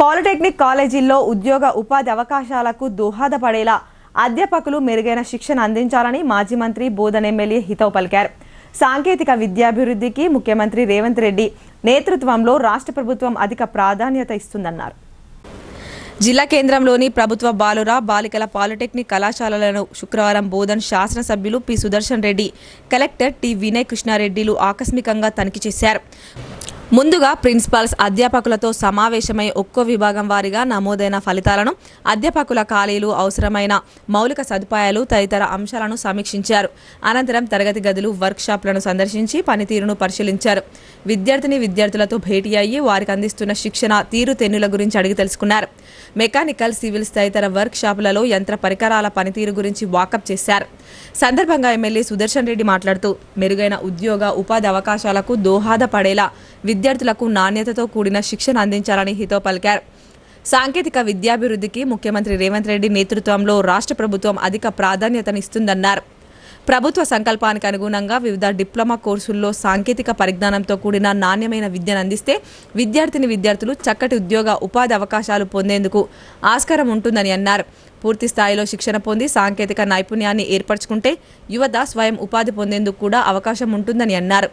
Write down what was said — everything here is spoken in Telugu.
పాలిటెక్నిక్ కాలేజీల్లో ఉద్యోగ ఉపాధి అవకాశాలకు దోహదపడేలా అధ్యాపకులు మెరుగైన శిక్షణ అందించాలని మాజీ మంత్రి బోధన్ ఎమ్మెల్యే హితవు పలికారు. సాంకేతిక విద్యాభివృద్ధికి ముఖ్యమంత్రి రేవంత్ రెడ్డి నేతృత్వంలో రాష్ట్ర ప్రభుత్వం అధిక ప్రాధాన్యత ఇస్తుందన్నారు. జిల్లా కేంద్రంలోని ప్రభుత్వ బాలుర బాలికల పాలిటెక్నిక్ కళాశాలలను శుక్రవారం బోధన్ శాసనసభ్యులు P Sudarshan Reddy collector T Vinay కృష్ణారెడ్డిలు ఆకస్మికంగా తనిఖీ చేశారు. ముందుగా ప్రిన్సిపాల్స్ అధ్యాపకులతో సమావేశమై ఒక్కో విభాగం వారిగా నమోదైన ఫలితాలను అధ్యాపకుల ఖాళీలు అవసరమైన మౌలిక సదుపాయాలు తదితర అంశాలను సమీక్షించారు. అనంతరం తరగతి గదులు వర్క్షాప్లను సందర్శించి పనితీరును పరిశీలించారు. విద్యార్థిని విద్యార్థులతో భేటీ అయ్యి వారికి అందిస్తున్న శిక్షణ తీరుతెన్నుల గురించి అడిగి తెలుసుకున్నారు. మెకానికల్ సివిల్స్ తదితర వర్క్షాపులలో యంత్ర పరికరాల పనితీరు గురించి వాకప్ చేశారు. సందర్భంగా ఎమ్మెల్యే సుదర్శన్ రెడ్డి మాట్లాడుతూ మెరుగైన ఉద్యోగ ఉపాధి అవకాశాలకు దోహదపడేలా విద్యార్థులకు నాణ్యతతో కూడిన శిక్షణ అందించాలని హితో పలికారు. సాంకేతిక విద్యాభివృద్ధికి ముఖ్యమంత్రి రేవంత్ రెడ్డి నేతృత్వంలో రాష్ట్ర ప్రభుత్వం అధిక ప్రాధాన్యతనిస్తుందన్నారు. ప్రభుత్వ సంకల్పానికి అనుగుణంగా వివిధ డిప్లొమా కోర్సుల్లో సాంకేతిక పరిజ్ఞానంతో కూడిన నాణ్యమైన విద్యను అందిస్తే విద్యార్థిని విద్యార్థులు చక్కటి ఉద్యోగ ఉపాధి అవకాశాలు పొందేందుకు ఆస్కారం ఉంటుందని అన్నారు. పూర్తి స్థాయిలో శిక్షణ పొంది సాంకేతిక నైపుణ్యాన్ని ఏర్పరచుకుంటే యువత స్వయం ఉపాధి పొందేందుకు కూడా అవకాశం ఉంటుందని అన్నారు.